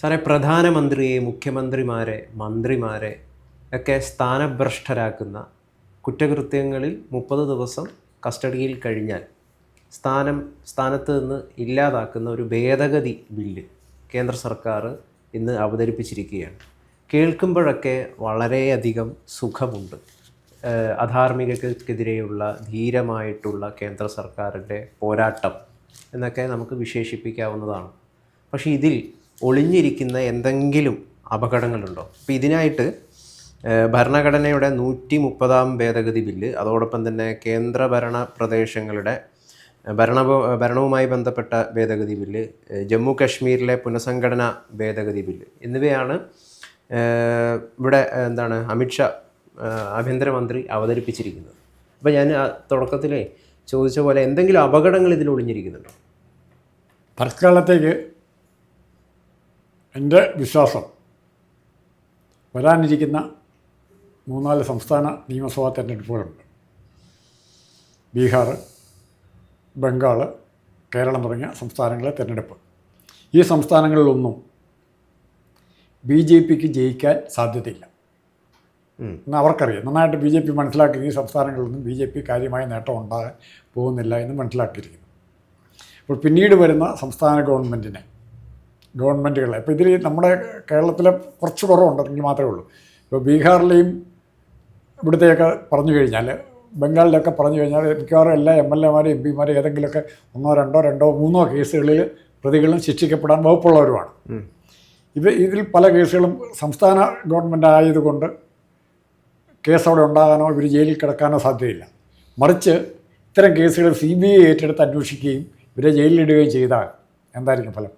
സാറേ പ്രധാനമന്ത്രിയെ മുഖ്യമന്ത്രിമാരെ മന്ത്രിമാരെ ഒക്കെ സ്ഥാനഭ്രഷ്ടരാക്കുന്ന കുറ്റകൃത്യങ്ങളിൽ മുപ്പത് ദിവസം കസ്റ്റഡിയിൽ കഴിഞ്ഞാൽ സ്ഥാനം സ്ഥാനത്ത് നിന്ന് ഇല്ലാതാക്കുന്ന ഒരു ഭേദഗതി ബില്ല് കേന്ദ്ര സർക്കാർ ഇന്ന് അവതരിപ്പിച്ചിരിക്കുകയാണ്. കേൾക്കുമ്പോഴൊക്കെ വളരെയധികം സുഖമുണ്ട്. അധാർമികക്കെതിരെയുള്ള ധീരമായിട്ടുള്ള കേന്ദ്ര സർക്കാരിന്റെ പോരാട്ടം എന്നൊക്കെ നമുക്ക് വിശേഷിപ്പിക്കാവുന്നതാണ്. പക്ഷേ ഇതിൽ ഒളിഞ്ഞിരിക്കുന്ന എന്തെങ്കിലും അപകടങ്ങളുണ്ടോ? അപ്പോൾ ഇതിനായിട്ട് ഭരണഘടനയുടെ നൂറ്റി മുപ്പതാം ഭേദഗതി ബില്ല് അതോടൊപ്പം തന്നെ കേന്ദ്രഭരണ പ്രദേശങ്ങളുടെ ഭരണ ഭരണവുമായി ബന്ധപ്പെട്ട ഭേദഗതി ബില്ല് ജമ്മു കാശ്മീരിലെ പുനഃസംഘടന ഭേദഗതി ബില്ല് എന്നിവയാണ് ഇവിടെ എന്താണ് അമിത്ഷാ ആഭ്യന്തരമന്ത്രി അവതരിപ്പിച്ചിരിക്കുന്നത്. അപ്പോൾ ഞാൻ തുടക്കത്തിലേ ചോദിച്ച പോലെ എന്തെങ്കിലും അപകടങ്ങൾ ഇതിൽ ഒളിഞ്ഞിരിക്കുന്നുണ്ടോ? തൽക്കാലത്തേക്ക് എന്റെ വിശ്വാസം വരാനിരിക്കുന്ന മൂന്നാൽ സംസ്ഥാന നിയമസഭാ തെരഞ്ഞെടുപ്പുകളുണ്ട്. ബീഹാർ ബംഗാൾ കേരളം തുടങ്ങിയ സംസ്ഥാനങ്ങളെ തിരഞ്ഞെടുപ്പ്. ഈ സംസ്ഥാനങ്ങളിലൊന്നും ബി ജെ പിക്ക് ജയിക്കാൻ സാധ്യതയില്ല. എന്ന് അവർക്കറിയാം. നന്നായിട്ട് ബി ജെ പി മനസ്സിലാക്കി ഈ സംസ്ഥാനങ്ങളിലൊന്നും ബി ജെ പി കാര്യമായ നേട്ടം ഉണ്ടാകാൻ പോകുന്നില്ല എന്ന് മനസ്സിലാക്കിയിരിക്കുന്നു. അപ്പോൾ പിന്നീട് വരുന്ന സംസ്ഥാന ഗവൺമെന്റിനെ ഗവൺമെന്റുകളെ. അപ്പോൾ ഇതിൽ നമ്മുടെ കേരളത്തിലെ കുറച്ച് കുറവുണ്ടെങ്കിൽ മാത്രമേ ഉള്ളൂ. ഇപ്പോൾ ബീഹാറിലെയും ഇവിടുത്തെയൊക്കെ പറഞ്ഞു കഴിഞ്ഞാൽ ബംഗാളിലൊക്കെ പറഞ്ഞു കഴിഞ്ഞാൽ മിക്കവാറും എല്ലാ എം എൽ എമാരും എം പിമാരും ഏതെങ്കിലുമൊക്കെ ഒന്നോ രണ്ടോ രണ്ടോ മൂന്നോ കേസുകളിൽ പ്രതികളും ശിക്ഷിക്കപ്പെടാൻ വകുപ്പുള്ളവരുമാണ്. ഇത് ഇതിൽ പല കേസുകളും സംസ്ഥാന ഗവൺമെന്റ് ആയതുകൊണ്ട് കേസ് അവിടെ ഉണ്ടാകാനോ ഇവർ ജയിലിൽ കിടക്കാനോ സാധ്യതയില്ല. മറിച്ച് ഇത്തരം കേസുകൾ സി ബി ഐ ഏറ്റെടുത്ത് അന്വേഷിക്കുകയും ഇവരെ ജയിലിലിടുകയും ചെയ്താൽ എന്തായിരിക്കും ഫലം?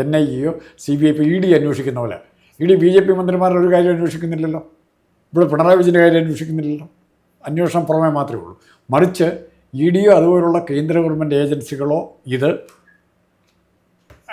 N I എയോ C B I P E D അന്വേഷിക്കുന്ന പോലെ. E D B J P മന്ത്രിമാരുടെ ഒരു കാര്യം അന്വേഷിക്കുന്നില്ലല്ലോ. ഇവിടെ പിണറായി വിജയന്റെ കാര്യം അന്വേഷിക്കുന്നില്ലല്ലോ. അന്വേഷണം പുറമേ മാത്രമേ ഉള്ളൂ. മറിച്ച് ഇ ഡിയോ അതുപോലുള്ള കേന്ദ്ര ഗവൺമെന്റ് ഏജൻസികളോ ഇത്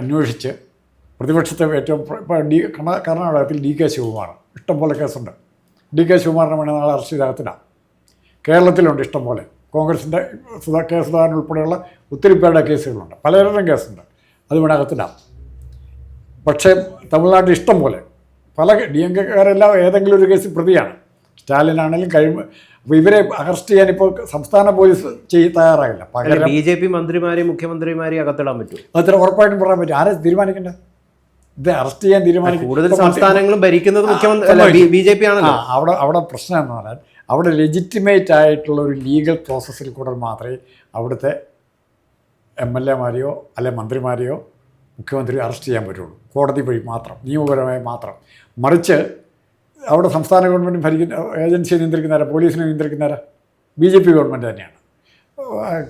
അന്വേഷിച്ച് പ്രതിപക്ഷത്തെ ഏറ്റവും ഇപ്പോൾ ഡി കർണ- കർണാടകത്തിൽ ഡി കെ ശിവകുമാർ ഇഷ്ടംപോലെ കേസുണ്ട്. ഡി കെ ശിവകുമാറിനെ വേണമെങ്കിൽ നാളെ അറസ്റ്റ് ചെയ്തകത്തിടാം കേരളത്തിലുണ്ട് ഇഷ്ടംപോലെ. കോൺഗ്രസിന്റെ സുധാ കെ സുധാകരൻ ഉൾപ്പെടെയുള്ള ഒത്തിരി പേരുടെ കേസുകളുണ്ട്. പലരുടെയും കേസുണ്ട്. അത് വേണേ അകത്തിടാം. പക്ഷേ തമിഴ്നാട്ടിൽ ഇഷ്ടം പോലെ. പല ഡി എം കെക്കാരെല്ലാം ഏതെങ്കിലും ഒരു കേസിൽ പ്രതിയാണ്. സ്റ്റാലിനാണെങ്കിലും കഴിയുമ്പോൾ അപ്പോൾ ഇവരെ അറസ്റ്റ് ചെയ്യാൻ ഇപ്പോൾ സംസ്ഥാന പോലീസ് ചെയ്യ തയ്യാറാകില്ല പകരം ബി ജെ പി മന്ത്രിമാരെയും മുഖ്യമന്ത്രിമാരെയും അകത്തിടാൻ പറ്റും അത്ര ഉറപ്പായിട്ടും പറയാൻ പറ്റും. ആരെ തീരുമാനിക്കണ്ടേ? ഇത് അറസ്റ്റ് ചെയ്യാൻ തീരുമാനിക്കും കൂടുതൽ സംസ്ഥാനങ്ങളും ഭരിക്കുന്നത് മുഖ്യമന്ത്രി ബി ജെ പി ആ ആണല്ലോ അവിടെ അവിടെ പ്രശ്നം എന്ന് പറഞ്ഞാൽ അവിടെ ലെജിറ്റിമേറ്റ് ആയിട്ടുള്ള ഒരു ലീഗൽ പ്രോസസ്സിൽ കൂടെ മാത്രമേ അവിടുത്തെ എം എൽ എമാരെയോ അല്ലെ മന്ത്രിമാരെയോ മുഖ്യമന്ത്രി അറസ്റ്റ് ചെയ്യാൻ പറ്റുള്ളൂ. കോടതി വഴി മാത്രം നിയമപരമായി മാത്രം. മറിച്ച് അവിടെ സംസ്ഥാന ഗവൺമെന്റ് ഭരിക്കുന്ന ഏജൻസിയെ നിയന്ത്രിക്കുന്നവരെ പോലീസിനെ നിയന്ത്രിക്കുന്നവരെ? ബി ജെ പി ഗവൺമെന്റ് തന്നെയാണ്.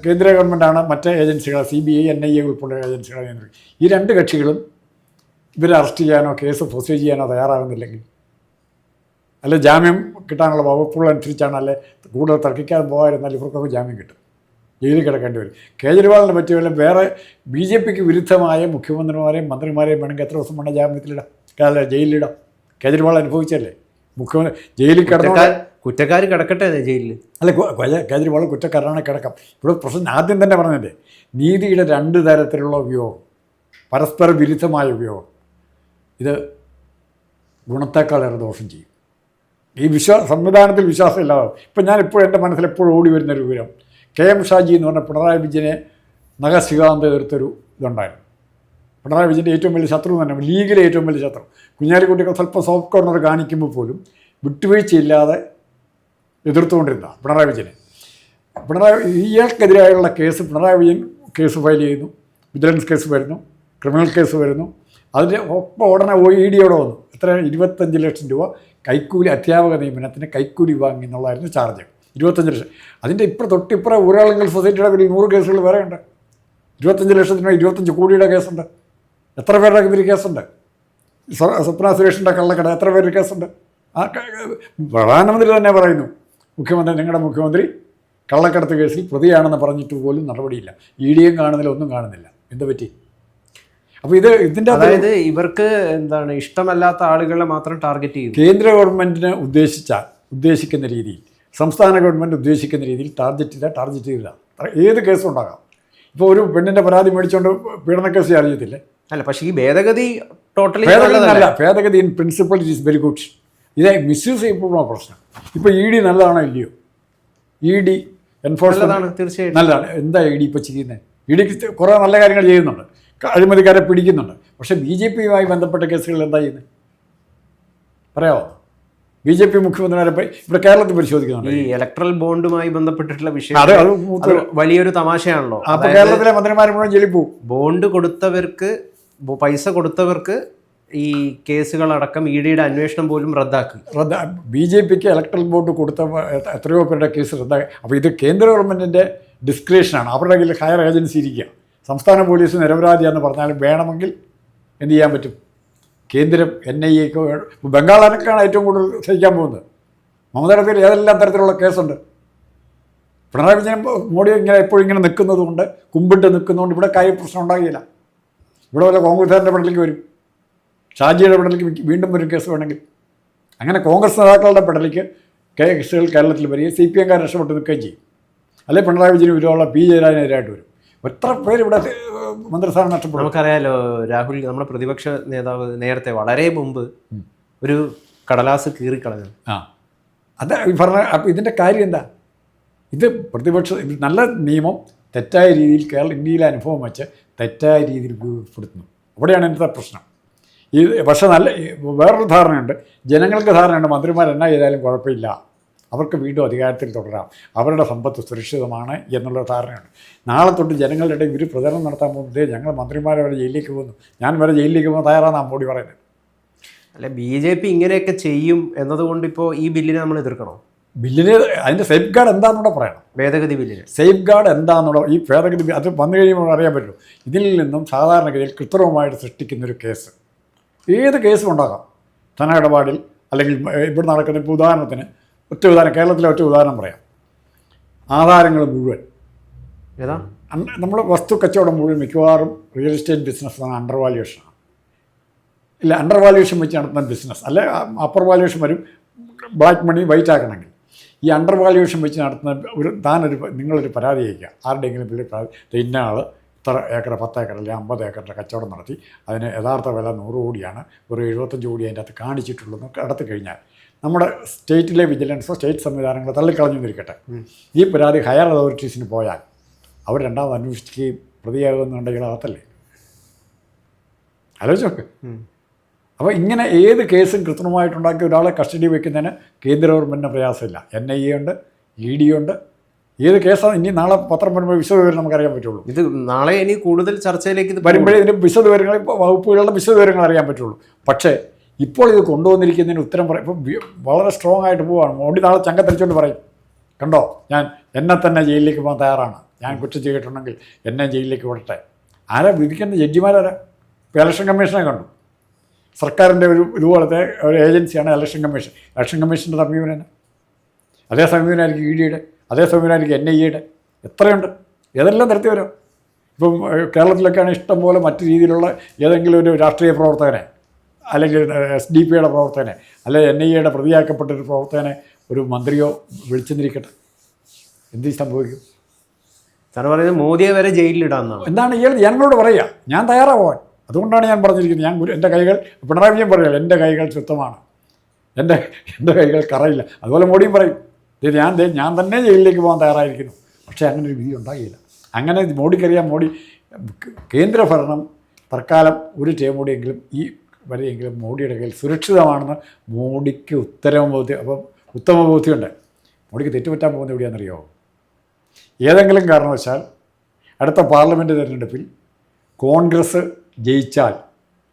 കേന്ദ്ര ഗവൺമെന്റാണ് മറ്റ് ഏജൻസികൾ C B I N I A ഉൾപ്പെടെ ഏജൻസികളെ നിയന്ത്രിക്കും ഈ രണ്ട് കക്ഷികളും ഇവരെ അറസ്റ്റ് ചെയ്യാനോ കേസ് പ്രൊസീജ് ചെയ്യാനോ തയ്യാറാകുന്നില്ലെങ്കിൽ അല്ലെ ജാമ്യം കിട്ടാനുള്ള വകുപ്പുകൾ അനുസരിച്ചാണ് അല്ലെ കൂടുതൽ തർക്കിക്കാൻ പോകാതിരുന്നാൽ ഇവർക്കൊക്കെ ജാമ്യം കിട്ടും. ജയിലിൽ കിടക്കേണ്ടി വരും. കേജ്രിവാളിനെ വല്ല വേറെ ബി ജെ പിക്ക് വിരുദ്ധമായ മുഖ്യമന്ത്രിമാരെയും മന്ത്രിമാരെയും വേണമെങ്കിൽ എത്ര ദിവസം വേണം ജാമ്യത്തിലിടാം. അല്ല ജയിലിലിടാം. കേജ്രിവാൾ അനുഭവിച്ചല്ലേ? മുഖ്യമന്ത്രി ജയിലിൽ കിടക്കാൻ കുറ്റക്കാർ കിടക്കട്ടെ ജയിലിൽ അല്ല കേജ്രിവാൾ കുറ്റക്കാരനാണ് കിടക്കാം. ഇവിടെ പ്രശ്നം ആദ്യം തന്നെ പറഞ്ഞല്ലേ നീതിയുടെ രണ്ട് തരത്തിലുള്ള ഉപയോഗം പരസ്പര വിരുദ്ധമായ ഉപയോഗം. ഇത് ഗുണത്തേക്കാളേറെ ദോഷം ചെയ്യും. ഈ വിശ്വാസ സംവിധാനത്തിൽ വിശ്വാസം ഇല്ലാതാവും. ഇപ്പം ഞാൻ ഇപ്പോഴും എന്റെ മനസ്സിൽ എപ്പോഴും ഓടി വരുന്നൊരു വിവരം. കെ എം ഷാജി എന്ന് പറഞ്ഞ പിണറായി വിജയനെ നഖശികാന്ത എതിർത്തൊരു ഇതുണ്ടായിരുന്നു. പിണറായി വിജയന്റെ ഏറ്റവും വലിയ ശത്രു തന്നെ ലീഗിലെ ഏറ്റവും വലിയ ശത്രു. കുഞ്ഞാലിക്കുട്ടിയൊക്കെ സ്വല്പം സോഫ്റ്റ് കോർണർ കാണിക്കുമ്പോൾ പോലും വിട്ടുവീഴ്ചയില്ലാതെ എതിർത്തുകൊണ്ടിരുന്ന പിണറായി വിജയനെ. Pinarayi ഇയാൾക്കെതിരായുള്ള case Pinarayi Vijayan case file ചെയ്യുന്നു. വിജിലൻസ് കേസ് വരുന്നു. ക്രിമിനൽ കേസ് വരുന്നു. അതിന്റെ ഒപ്പം ഉടനെ ഒ ഇ ഡിയോടെ വന്നു. എത്ര? ഇരുപത്തഞ്ച് ലക്ഷം രൂപ കൈക്കൂലി അധ്യാപക നിയമനത്തിന് കൈക്കൂലി വാങ്ങി എന്നുള്ളതായിരുന്നു ചാർജ് ഇരുപത്തഞ്ച് ലക്ഷം. അതിന്റെ ഇപ്പുറം തൊട്ടിപ്പുറം ഊരാളുങ്കൽ സൊസൈറ്റിയുടെ പേരിൽ നൂറ് കേസുകൾ വേറെ ഉണ്ട്. ഇരുപത്തഞ്ച് ലക്ഷത്തിന് ഇരുപത്തഞ്ച് കോടിയുടെ കേസുണ്ട്. എത്ര പേരുടെ ഇവർ കേസുണ്ട്? സ്വ- സ്വപ്ന സുരേഷിന്റെ കള്ളക്കട എത്ര പേര് കേസുണ്ട്? ആ പ്രധാനമന്ത്രി തന്നെ പറയുന്നു മുഖ്യമന്ത്രി നിങ്ങളുടെ മുഖ്യമന്ത്രി കള്ളക്കടത്ത് കേസിൽ പ്രതിയാണെന്ന് പറഞ്ഞിട്ട് പോലും നടപടിയില്ല. ഇ ഡിയും കാണുന്നില്ല ഒന്നും കാണുന്നില്ല. എന്ത് പറ്റി? അപ്പോൾ ഇത് ഇതിന്റെ അതായത് ഇവർക്ക് എന്താണ് ഇഷ്ടമല്ലാത്ത ആളുകളെ മാത്രം ടാർഗറ്റ് ചെയ്യും കേന്ദ്ര ഗവൺമെന്റിന് ഉദ്ദേശിച്ച ഉദ്ദേശിക്കുന്ന രീതിയിൽ സംസ്ഥാന ഗവൺമെന്റ് ഉദ്ദേശിക്കുന്ന രീതിയിൽ ടാർഗറ്റ് ചെയ്താൽ ടാർഗറ്റ് ചെയ്തില്ല ഏത് കേസും ഉണ്ടാകാം. ഇപ്പോൾ ഒരു പെണ്ണിന്റെ പരാതി മേടിച്ചുകൊണ്ട് പീഡന കേസ് അറിയത്തില്ലേ? അല്ല പക്ഷേ ഈ ഭേദഗതി ടോട്ടലി അല്ല ഭേദഗതി in principle it is very good ഇതേ മിസ്യൂസ് ചെയ്യപ്പെടുന്ന പ്രശ്നം. ഇപ്പോൾ ഇ ഡി നല്ലതാണോ ഇല്ലയോ? ഇ ഡി എൻഫോഴ്സ്മെന്റ് തീർച്ചയായും നല്ലതാണ്. എന്താ ഇ ഡി ഇപ്പോൾ ചെയ്യുന്നത് ഇ ഡി കുറേ നല്ല കാര്യങ്ങൾ ചെയ്യുന്നുണ്ട്. അഴിമതിക്കാരെ പിടിക്കുന്നുണ്ട്. പക്ഷേ ബി ജെ പിയുമായി ബന്ധപ്പെട്ട കേസുകൾ എന്താ ചെയ്യുന്നത് പറയാമോ ബി ജെ പി മുഖ്യമന്ത്രിമാരെ ഇവിടെ കേരളത്തിൽ പരിശോധിക്കുന്നുണ്ട്. ഈ ഇലക്ട്രൽ ബോണ്ടുമായി ബന്ധപ്പെട്ടിട്ടുള്ള വിഷയം അത് വലിയൊരു തമാശയാണല്ലോ. അപ്പൊ കേരളത്തിലെ മന്ത്രിമാർ മുഴുവൻ ജയിലിൽ ബോണ്ട് കൊടുത്തവർക്ക് പൈസ കൊടുത്തവർക്ക് ഈ കേസുകളടക്കം ഇ ഡിയുടെ അന്വേഷണം പോലും റദ്ദാക്കി റദ്ദാ ബി ജെ പിക്ക് ഇലക്ട്രൽ ബോർഡ് കൊടുത്ത എത്രയോ പേരുടെ കേസ് റദ്ദാക്കി. അപ്പോൾ ഇത് കേന്ദ്ര ഗവൺമെന്റിന്റെ ഡിസ്ക്രിപ്ഷനാണ് അവരുടെ കയ്യിൽ ഹയർ ഏജൻസി ഇരിക്കുക. സംസ്ഥാന പോലീസ് നിരപരാധിയാണെന്ന് പറഞ്ഞാലും വേണമെങ്കിൽ എന്ത് ചെയ്യാൻ പറ്റും? കേന്ദ്രം എൻ ഐ എക്ക് ബംഗാളിനൊക്കെയാണ് ഏറ്റവും കൂടുതൽ സഹിക്കാൻ പോകുന്നത്. മമതയുടെ ഏതെല്ലാം തരത്തിലുള്ള കേസുണ്ട്? പിണറായി വിജയൻ മോഡി ഇങ്ങനെ എപ്പോഴും ഇങ്ങനെ നിൽക്കുന്നത് കൊണ്ട് കുമ്പിട്ട് നിൽക്കുന്നതുകൊണ്ട് ഇവിടെ കാര്യം പ്രശ്നം ഉണ്ടാകില്ല. ഇവിടെ വല്ല കോൺഗ്രസ്സുകാരന്റെ പെടലേക്ക് വരും. ഷാജിയുടെ പെടലേക്ക് വീണ്ടും വരും കേസ് വേണമെങ്കിൽ. അങ്ങനെ കോൺഗ്രസ് നേതാക്കളുടെ പെടലേക്ക് കേസുകൾ കേരളത്തിൽ വരികയും സി പി എംകാർ രക്ഷപ്പെട്ട് നിൽക്കുകയും ചെയ്യും. അല്ലെങ്കിൽ പിണറായി വിജയൻ വിരോധമുള്ള പി ജയരാജനെതിരായിട്ട് വരും. എത്ര പേര് ഇവിടെ മന്ത്രിസഭ മന്ത്രിസ്ഥാനം നഷ്ടപ്പെടും നമുക്കറിയാലോ രാഹുൽ നമ്മുടെ പ്രതിപക്ഷ നേതാവ് നേരത്തെ വളരെ മുമ്പ് ഒരു കടലാസ് കീറിക്കളഞ്ഞു. ആ. അത് ഈ പറഞ്ഞ അപ്പം ഇതിന്റെ കാര്യം എന്താ? ഇത് പ്രതിപക്ഷ നല്ല നിയമം തെറ്റായ രീതിയിൽ കേരള ഇന്ത്യയിലെ അനുഭവം വെച്ച് തെറ്റായ രീതിയിൽ ഉപയോഗപ്പെടുത്തുന്നു അവിടെയാണ് ഇന്നത്തെ പ്രശ്നം. ഈ പക്ഷേ നല്ല വേറൊരു ധാരണയുണ്ട്. ജനങ്ങൾക്ക് ധാരണയുണ്ട് മന്ത്രിമാർ എന്നാ ചെയ്താലും കുഴപ്പമില്ല. അവർക്ക് വീണ്ടും അധികാരത്തിൽ തുടരാം. അവരുടെ സമ്പത്ത് സുരക്ഷിതമാണ് എന്നുള്ള ധാരണയുണ്ട്. നാളെ തൊട്ട് ജനങ്ങളുടെ ഇടയിൽ ഒരു പ്രചരണം നടത്താൻ പോകുന്നത് "ദേ, ഞങ്ങൾ മന്ത്രിമാരെ വരെ ജയിലിലേക്ക് പോകുന്നു. ഞാൻ വരെ ജയിലിലേക്ക് പോകാൻ തയ്യാറാണ് മോഡി പറയുന്നത്. അല്ല ബി ജെ പി ഇങ്ങനെയൊക്കെ ചെയ്യും എന്നതുകൊണ്ട് ഇപ്പോൾ ഈ ബില്ലിനെ നമ്മൾ എതിർക്കണോ? ബില്ലിന് അതിന്റെ സേഫ് ഗാർഡ് എന്താണെന്നൂടെ പറയണം. ഭേദഗതി ബില്ലിന്. സേഫ് ഗാർഡ് എന്താണെന്നുള്ള ഈ ഭേദഗതി അത് വന്നു കഴിയുമ്പോൾ അറിയാൻ പറ്റും ഇതിൽ നിന്നും സാധാരണഗതിയിൽ കൃത്രിമമായിട്ട് സൃഷ്ടിക്കുന്നൊരു കേസ്. ഏത് കേസും ഉണ്ടാകാം. ധന ഇടപാടിൽ അല്ലെങ്കിൽ ഇവിടെ നടക്കുന്ന ഇപ്പോൾ ഉദാഹരണത്തിന് ഒറ്റ ഉദാഹരണം കേരളത്തിലെ ഒറ്റ ഉദാഹരണം പറയാം. ആധാരങ്ങൾ മുഴുവൻ. ഏതാ? നമ്മൾ വസ്തു കച്ചവടം മുഴുവൻ മിക്കവാറും റിയൽ എസ്റ്റേറ്റ് ബിസിനസ് അണ്ടർ വാല്യുവേഷനാണ് ഇല്ല അണ്ടർ വാല്യുവേഷൻ വെച്ച് നടത്തുന്ന ബിസിനസ് അല്ലെ അപ്പർ വാല്യുവേഷൻ വരും ബ്ലാക്ക് മണി വൈറ്റ് ആക്കണമെങ്കിൽ. ഈ അണ്ടർ വാല്യുവേഷൻ വെച്ച് നടത്തുന്ന ഒരു താനൊരു നിങ്ങളൊരു പരാതി അയക്കുക ആരുടെയെങ്കിലും വലിയ പരാതി. ഇന്ന ആൾ ഇത്ര ഏക്കർ പത്ത് ഏക്കർ അല്ലെങ്കിൽ അമ്പത് ഏക്കറിന്റെ കച്ചവടം നടത്തി. അതിന് യഥാർത്ഥ വില നൂറ് കോടിയാണ്. ഒരു എഴുപത്തഞ്ച് കോടി അതിന്റെ അകത്ത് കാണിച്ചിട്ടുള്ളൂ നടത്തി കഴിഞ്ഞാൽ നമ്മുടെ സ്റ്റേറ്റിലെ വിജിലൻസോ സ്റ്റേറ്റ് സംവിധാനങ്ങളോ തള്ളിക്കളഞ്ഞു എന്നിരിക്കട്ടെ. ഈ പരാതി ഹയർ അതോറിറ്റീസിന് പോയാൽ അവർ രണ്ടാമത് അന്വേഷിക്കുകയും പ്രതിയാകുന്നുണ്ടെങ്കിൽ അകത്തല്ലേ ആലോചിച്ച് നോക്ക്. അപ്പോൾ ഇങ്ങനെ ഏത് കേസും കൃത്രിമമായിട്ടുണ്ടാക്കി ഒരാളെ കസ്റ്റഡി വയ്ക്കുന്നതിന് കേന്ദ്ര ഗവൺമെന്റിന് പ്രയാസമില്ല. എൻ ഐ എ ഉണ്ട് ഇ ഡി ഉണ്ട്. ഏത് കേസാണ് ഇനി നാളെ പത്രം വരുമ്പോൾ വിശദവിവരം നമുക്കറിയാൻ പറ്റുള്ളൂ. ഇത് നാളെ ഇനി കൂടുതൽ ചർച്ചയിലേക്ക് വരുമ്പോഴേ ഇതിന് വിശദവിവരങ്ങൾ വകുപ്പുകളുടെ വിശദവിവരങ്ങൾ അറിയാൻ പറ്റുള്ളൂ. പക്ഷേ ഇപ്പോൾ ഇത് കൊണ്ടുവന്നിരിക്കുന്നതിന് ഉത്തരം പറയും ഇപ്പം വളരെ സ്ട്രോങ് ആയിട്ട് പോവാണ്. മോഡി നാളെ ചങ്കത്തരിച്ചുകൊണ്ട് പറയും. കണ്ടോ? ഞാൻ എന്നെ തന്നെ ജയിലിലേക്ക് പോകാൻ തയ്യാറാണ്. ഞാൻ കുറ്റം ചെയ്തിട്ടുണ്ടെങ്കിൽ എന്നെ ജയിലിലേക്ക് വിടട്ടെ. ആരാ വിധിക്കുന്ന ജഡ്ജിമാരാരാ? ഇപ്പോൾ ഇലക്ഷൻ കമ്മീഷനെ കണ്ടു. സർക്കാരിന്റെ ഒരു ഇതുപോലത്തെ ഒരു ഏജൻസിയാണ് ഇലക്ഷൻ കമ്മീഷൻ ഇലക്ഷൻ കമ്മീഷന്റെ സമീപനം അതേ സമീപനമായിരിക്കും ഇ ഡിയുടെ അതേ സമീപനമായിരിക്കും എൻ ഐ എയുടെ. എത്രയുണ്ട്? ഏതെല്ലാം തരത്തിൽ വരും ഇപ്പം കേരളത്തിലൊക്കെയാണ് ഇഷ്ടം പോലെ മറ്റു രീതിയിലുള്ള ഏതെങ്കിലും ഒരു രാഷ്ട്രീയ പ്രവർത്തകനെ അല്ലെങ്കിൽ എസ് ഡി പിയുടെ പ്രവർത്തകനെ അല്ലെങ്കിൽ എൻ ഐ എയുടെ പ്രതിയാക്കപ്പെട്ടൊരു പ്രവർത്തകനെ ഒരു മന്ത്രിയോ വിളിച്ചെന്നിരിക്കട്ടെ. എന്ത് സംഭവിക്കും? സാർ പറയുന്നത് മോദിയെ വരെ ജയിലിലിടാന്നാണ് എന്താണ് ഇയാൾ ഞങ്ങളോട് പറയുക ഞാൻ തയ്യാറാവാൻ. അതുകൊണ്ടാണ് ഞാൻ പറഞ്ഞിരിക്കുന്നത്. ഞാൻ എന്റെ കൈകൾ പിണറായി വിജയൻ പറയുക എന്റെ കൈകൾ ശുദ്ധമാണ്. എന്റെ എന്റെ കൈകൾ കറയില്ല. അതുപോലെ മോഡിയും പറയും ഇത് ഞാൻ ഞാൻ തന്നെ ജയിലിലേക്ക് പോകാൻ തയ്യാറായിരിക്കുന്നു. പക്ഷേ അങ്ങനെ ഒരു വിധി ഉണ്ടാകില്ല അങ്ങനെ മോഡിക്കറിയാം മോഡി കേന്ദ്രഭരണം തൽക്കാലം ഒരു ടേം കൂടിയെങ്കിലും ഈ വരെയെങ്കിലും മോഡിയുടെ കയ്യിൽ സുരക്ഷിതമാണെന്ന് മോഡിക്ക് ഉത്തരവ് ബോധ്യം അപ്പം ഉത്തമ ബോധ്യമുണ്ട്. മോഡിക്ക് തെറ്റുപറ്റാൻ പോകുന്നത് എവിടെയാണെന്നറിയോ? ഏതെങ്കിലും കാരണവശാൽ അടുത്ത പാർലമെന്റ് തിരഞ്ഞെടുപ്പിൽ കോൺഗ്രസ് ജയിച്ചാൽ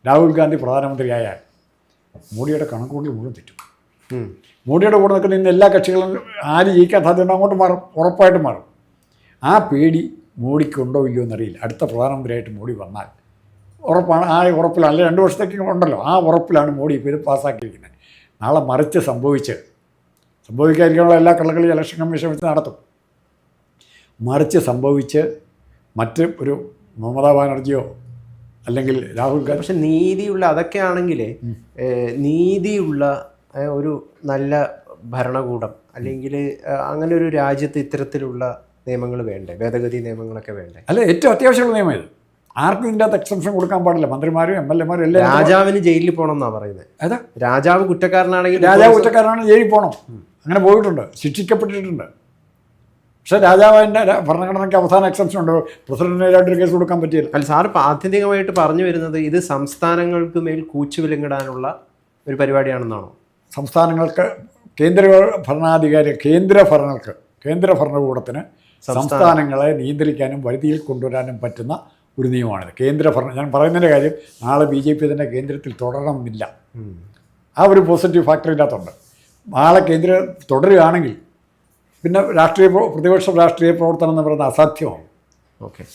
രാഹുൽ ഗാന്ധി പ്രധാനമന്ത്രിയായാൽ മോഡിയുടെ കണക്കുകൂടി മുഴുവൻ തെറ്റും. മോഡിയുടെ കൂടെ നിൽക്കുന്ന ഇന്ന് എല്ലാ കക്ഷികളും ആര് ജയിക്കാൻ സാധ്യത അങ്ങോട്ട് മാറും ഉറപ്പായിട്ടും മാറും. ആ പേടി മോഡിക്കുണ്ടോ ഇല്ലയോ എന്നറിയില്ല. അടുത്ത പ്രധാനമന്ത്രിയായിട്ട് മോഡി വന്നാൽ ഉറപ്പാണ്. ആ ഉറപ്പിലാണ്. അല്ലെങ്കിൽ രണ്ട് വർഷത്തേക്ക് ഉണ്ടല്ലോ. ആ ഉറപ്പിലാണ് മോഡി ഇപ്പോൾ ഇത് പാസ്സാക്കിയിരിക്കുന്നത്. നാളെ മറിച്ച് സംഭവിച്ച് സംഭവിക്കാതിരിക്കാനുള്ള എല്ലാ കള്ളകളും ഇലക്ഷൻ കമ്മീഷൻ വെച്ച് നടത്തും. മറിച്ച് സംഭവിച്ച് മറ്റ് ഒരു മമതാ ബാനർജിയോ അല്ലെങ്കിൽ രാഹുൽ ഗാന്ധി പക്ഷെ നീതിയുള്ള അതൊക്കെ ആണെങ്കിൽ നീതിയുള്ള ഒരു നല്ല ഭരണകൂടം അല്ലെങ്കിൽ അങ്ങനെ ഒരു രാജ്യത്ത് ഇത്തരത്തിലുള്ള നിയമങ്ങൾ വേണ്ടേ? ഭേദഗതി നിയമങ്ങളൊക്കെ വേണ്ടേ? അല്ല ഏറ്റവും അത്യാവശ്യമുള്ള നിയമം ഇത്. ആർക്കും ഇതിന്റെ അകത്ത് എക്സംഷൻ കൊടുക്കാൻ പാടില്ല. മന്ത്രിമാരും എം എൽ എമാരും എല്ലാം രാജാവിന് ജയിലിൽ പോകണം എന്നാണ് പറയുന്നത്. ഏതാ? രാജാവ് കുറ്റക്കാരനാണെങ്കിൽ രാജാവ് കുറ്റക്കാരനാണ് ജയിലിൽ പോകണം അങ്ങനെ പോയിട്ടുണ്ട്. ശിക്ഷിക്കപ്പെട്ടിട്ടുണ്ട്. പക്ഷേ രാജാവിന്റെ ഭരണഘടനയ്ക്ക് അവസാന എക്സംഷൻ ഉണ്ട്. പ്രസിഡന്റിനായിട്ട് കേസ് കൊടുക്കാൻ പറ്റിയില്ല. അല്ല സാർ പ്രാഥമികമായിട്ട് ആത്യന്തികമായിട്ട് പറഞ്ഞു വരുന്നത് ഇത് സംസ്ഥാനങ്ങൾക്ക് മേൽ കൂച്ചുവിലങ്ങിടാനുള്ള ഒരു പരിപാടിയാണെന്നാണോ? സംസ്ഥാനങ്ങൾക്ക് കേന്ദ്ര ഭരണാധികാരി കേന്ദ്ര ഭരണങ്ങൾക്ക് കേന്ദ്ര ഭരണകൂടത്തിന് സംസ്ഥാനങ്ങളെ നിയന്ത്രിക്കാനും വരുതിയിൽ കൊണ്ടുവരാനും പറ്റുന്ന ഒരു നിയമമാണിത്. കേന്ദ്ര ഭരണം ഞാൻ പറയുന്നതിന്റെ കാര്യം നാളെ ബി ജെ പി തന്നെ കേന്ദ്രത്തിൽ തുടരണമെന്നില്ല. ആ ഒരു പോസിറ്റീവ് ഫാക്ടർ ഇതിനകത്തുണ്ട്. നാളെ കേന്ദ്ര തുടരുകയാണെങ്കിൽ പിന്നെ രാഷ്ട്രീയ പ്രോ- പ്രതിപക്ഷ രാഷ്ട്രീയ പ്രവർത്തനം എന്ന് പറയുന്നത് അസാധ്യമാണ്. ഓക്കെ.